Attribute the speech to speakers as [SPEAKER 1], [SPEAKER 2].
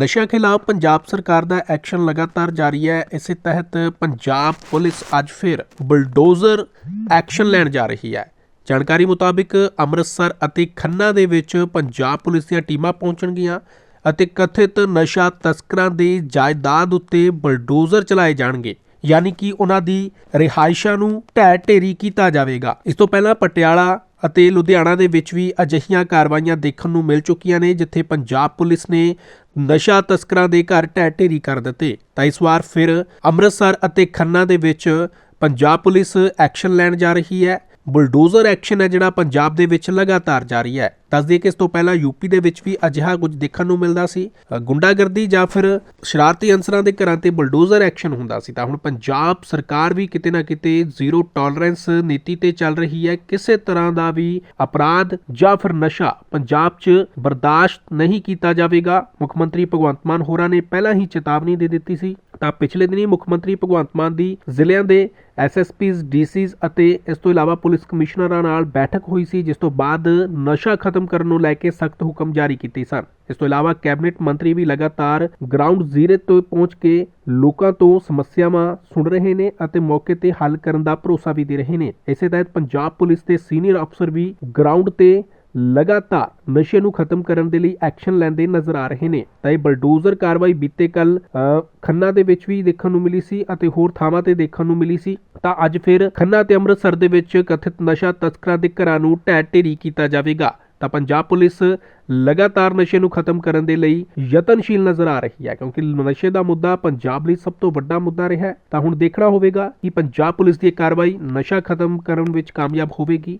[SPEAKER 1] ਨਸ਼ਿਆਂ ਖਿਲਾਫ ਪੰਜਾਬ ਸਰਕਾਰ ਦਾ ਐਕਸ਼ਨ ਲਗਾਤਾਰ ਜਾਰੀ ਹੈ। ਇਸੇ ਤਹਿਤ ਪੰਜਾਬ ਪੁਲਿਸ ਅੱਜ ਫਿਰ ਬਲਡੋਜ਼ਰ ਐਕਸ਼ਨ ਲੈਣ ਜਾ ਰਹੀ ਹੈ। ਜਾਣਕਾਰੀ ਮੁਤਾਬਿਕ ਅੰਮ੍ਰਿਤਸਰ ਅਤੇ ਖੰਨਾ ਦੇ ਵਿੱਚ ਪੰਜਾਬ ਪੁਲਿਸ ਦੀਆਂ ਟੀਮਾਂ ਪਹੁੰਚਣਗੀਆਂ ਅਤੇ ਕਥਿਤ ਨਸ਼ਾ ਤਸਕਰਾਂ ਦੇ ਜਾਇਦਾਦ ਉੱਤੇ ਬਲਡੋਜ਼ਰ ਚਲਾਏ ਜਾਣਗੇ। ਯਾਨੀ ਕਿ ਉਹਨਾਂ ਦੀ ਰਿਹਾਇਸ਼ਾਂ ਨੂੰ ਢਹਿ ਢੇਰੀ ਕੀਤਾ ਜਾਵੇਗਾ। ਇਸ ਤੋਂ ਪਹਿਲਾਂ ਪਟਿਆਲਾ ਅਤੇ ਲੁਧਿਆਣਾ ਦੇ ਵਿੱਚ ਵੀ ਅਜਿਹੀਆਂ ਕਾਰਵਾਈਆਂ ਦੇਖਣ ਨੂੰ ਮਿਲ ਚੁੱਕੀਆਂ ਨੇ, ਜਿੱਥੇ ਪੰਜਾਬ ਪੁਲਿਸ ਨੇ ਨਸ਼ਾ ਤਸਕਰਾਂ ਦੇ ਘਰ ਢਹਿ ਢੇਰੀ ਕਰ ਦਿੱਤੇ। ਤਾਂ ਇਸ ਵਾਰ ਫਿਰ ਅੰਮ੍ਰਿਤਸਰ ਅਤੇ ਖੰਨਾ ਦੇ ਵਿੱਚ ਪੰਜਾਬ ਪੁਲਿਸ ਐਕਸ਼ਨ ਲੈਣ ਜਾ ਰਹੀ ਹੈ। ਬੁਲਡੋਜ਼ਰ ਐਕਸ਼ਨ ਹੈ ਜਿਹੜਾ ਪੰਜਾਬ ਦੇ ਵਿੱਚ ਲਗਾਤਾਰ ਜਾਰੀ ਹੈ। ਦੱਸ ਦਈਏ ਕਿ ਇਸ ਤੋਂ ਪਹਿਲਾਂ ਯੂਪੀ ਦੇ ਵਿੱਚ ਵੀ ਅਜਿਹਾ ਕੁਝ ਦੇਖਣ ਨੂੰ ਮਿਲਦਾ ਸੀ। ਗੁੰਡਾਗਰਦੀ ਜਾਂ ਫਿਰ ਸ਼ਰਾਰਤੀ ਅਨਸਰਾਂ ਦੇ ਘਰਾਂ ਤੇ ਬੁਲਡੋਜ਼ਰ ਐਕਸ਼ਨ ਹੁੰਦਾ ਸੀ। ਤਾਂ ਹੁਣ ਪੰਜਾਬ ਸਰਕਾਰ ਵੀ ਕਿਤੇ ਨਾ ਕਿਤੇ ਜ਼ੀਰੋ ਟੋਲਰੈਂਸ ਨੀਤੀ ਤੇ ਚੱਲ ਰਹੀ ਹੈ। ਕਿਸੇ ਤਰ੍ਹਾਂ ਦਾ ਵੀ ਅਪਰਾਧ ਜਾਂ ਫਿਰ ਨਸ਼ਾ ਪੰਜਾਬ 'ਚ ਬਰਦਾਸ਼ਤ ਨਹੀਂ ਕੀਤਾ ਜਾਵੇਗਾ। ਮੁੱਖ ਮੰਤਰੀ ਭਗਵੰਤ ਮਾਨ ਹੋਰਾਂ ਨੇ ਪਹਿਲਾਂ ਹੀ ਚੇਤਾਵਨੀ ਦੇ ਦਿੱਤੀ ਸੀ। ਤਾਂ ਪਿਛਲੇ ਦਿਨੀ ਮੁੱਖ ਮੰਤਰੀ ਭਗਵੰਤ ਮਾਨ ਦੀ ਜ਼ਿਲ੍ਹਿਆਂ ਦੇ ਐਸਐਸਪੀਜ਼ ਡੀਸੀਜ਼ ਅਤੇ ਇਸ ਤੋਂ ਇਲਾਵਾ ਪੁਲਿਸ ਕਮਿਸ਼ਨਰਾਂ ਨਾਲ ਬੈਠਕ ਹੋਈ ਸੀ, ਜਿਸ ਤੋਂ ਬਾਅਦ ਨਸ਼ਾ ਖਤਮ ਕਰਨ ਨੂੰ ਲੈ ਕੇ ਸਖਤ ਹੁਕਮ ਜਾਰੀ ਕੀਤੇ ਸਨ। ਇਸ ਤੋਂ ਇਲਾਵਾ ਕੈਬਨਿਟ ਮੰਤਰੀ ਵੀ ਲਗਾਤਾਰ ਗਰਾਊਂਡ ਜ਼ੀਰੋ ਤੋਂ ਪਹੁੰਚ ਕੇ ਲੋਕਾਂ ਤੋਂ ਸਮੱਸਿਆਵਾਂ ਸੁਣ ਰਹੇ ਨੇ ਅਤੇ ਮੌਕੇ ਤੇ ਹੱਲ ਕਰਨ ਦਾ ਭਰੋਸਾ ਵੀ ਦੇ ਰਹੇ ਨੇ। ਇਸੇ ਤਹਿਤ ਪੰਜਾਬ ਪੁਲਿਸ ਦੇ ਸੀਨੀਅਰ ਅਫਸਰ ਵੀ ਗਰਾਊਂਡ ਤੇ ਲਗਾਤਾਰ ਨਸ਼ੇ ਨੂੰ ਖਤਮ ਕਰਨ ਦੇ ਲਈ ਐਕਸ਼ਨ ਲੈਂਦੇ ਨਜ਼ਰ ਆ ਰਹੇ ਨੇ। ਤਾਂ ਇਹ ਬਲਡੋਜ਼ਰ ਕਾਰਵਾਈ ਬੀਤੇ ਕੱਲ ਖੰਨਾ ਦੇ ਵਿੱਚ ਵੀ ਦੇਖਣ ਨੂੰ ਮਿਲੀ ਸੀ ਅਤੇ ਹੋਰ ਥਾਵਾਂ ਤੇ ਦੇਖਣ ਨੂੰ ਮਿਲੀ ਸੀ। ਤਾਂ ਅੱਜ ਫਿਰ ਖੰਨਾ ਤੇ ਅੰਮ੍ਰਿਤਸਰ ਦੇ ਵਿੱਚ ਕਥਿਤ ਨਸ਼ਾ ਤਸਕਰਾਂ ਦੇ ਘਰਾਂ ਨੂੰ ਢਹਿ ਢੇਰੀ ਕੀਤਾ ਜਾਵੇਗਾ। ਤਾਂ ਪੰਜਾਬ ਪੁਲਿਸ ਲਗਾਤਾਰ ਨਸ਼ੇ ਨੂੰ ਖਤਮ ਕਰਨ ਦੇ ਲਈ ਯਤਨਸ਼ੀਲ ਨਜ਼ਰ ਆ ਰਹੀ ਹੈ, ਕਿਉਂਕਿ ਨਸ਼ੇ ਦਾ ਮੁੱਦਾ ਪੰਜਾਬ ਲਈ ਸਭ ਤੋਂ ਵੱਡਾ ਮੁੱਦਾ ਰਿਹਾ ਤਾਂ ਹੁਣ ਦੇਖਣਾ ਹੋਵੇਗਾ ਕਿ ਪੰਜਾਬ ਪੁਲਿਸ ਦੀ ਇਹ ਕਾਰਵਾਈ ਨਸ਼ਾ ਖਤਮ ਕਰਨ ਵਿੱਚ ਕਾਮਯਾਬ ਹੋਵੇਗੀ।